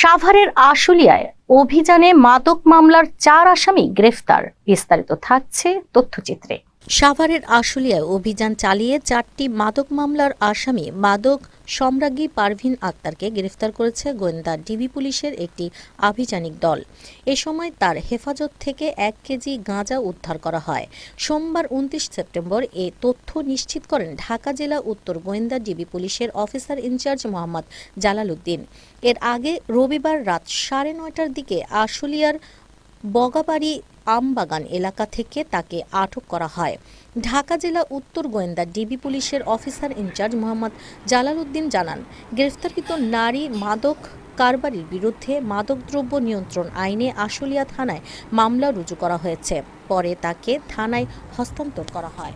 সাভারের আশুলিয়ায় অভিযানে মাদক মামলার চার আসামি গ্রেফতার। বিস্তারিত থাকছে তথ্যচিত্রে। সাভারের আশুলিয়ায় অভিযান চালিয়ে চারটি মাদক মামলার আসামি মাদক সম্রাজ্ঞী পারভিন আক্তারকে গ্রেফতার করেছে গোয়েন্দা ডিবি পুলিশের একটি আভিযানিক দল। এ সময় তার হেফাজত থেকে এক কেজি গাঁজা উদ্ধার করা হয়। সোমবার উনত্রিশ সেপ্টেম্বর এ তথ্য নিশ্চিত করেন ঢাকা জেলা উত্তর গোয়েন্দা ডিবি পুলিশের officer in charge Mohammad Jalal Uddin এর আগে রবিবার রাত সাড়ে নয়টার দিকে আশুলিয়ার বগাবাড়ি আমবাগান এলাকা থেকে তাকে আটক করা হয়। ঢাকা জেলা উত্তর গোয়েন্দা ডিবি পুলিশের officer in charge Mohammad Jalal Uddin জানান, গ্রেফতারকৃত নারী মাদক কারবারির বিরুদ্ধে মাদকদ্রব্য নিয়ন্ত্রণ আইনে আশুলিয়া থানায় মামলা রুজু করা হয়েছে। পরে তাকে থানায় হস্তান্তর করা হয়।